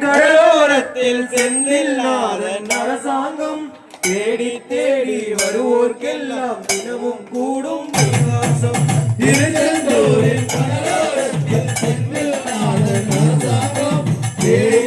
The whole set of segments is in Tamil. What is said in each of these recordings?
கடலோரத்தில் செந்தில்லாத அரசாங்கம் தேடி தேடி வருவோர்க்கெல்லாம் தினமும் கூடும் பிரகாசம். திருச்செந்தூரில் கடலோரத்தில் செந்தில்லாத அரசாங்கம் தேடி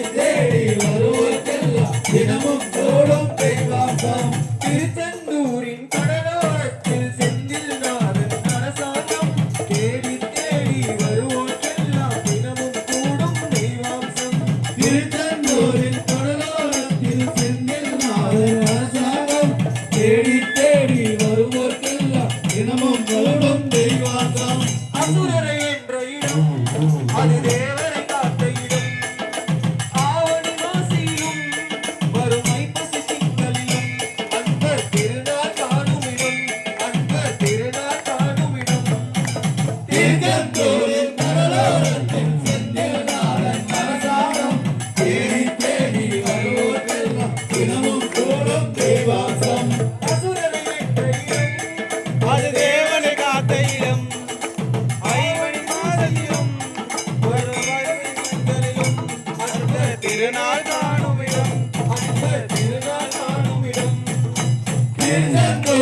Yeah.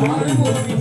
Thank you.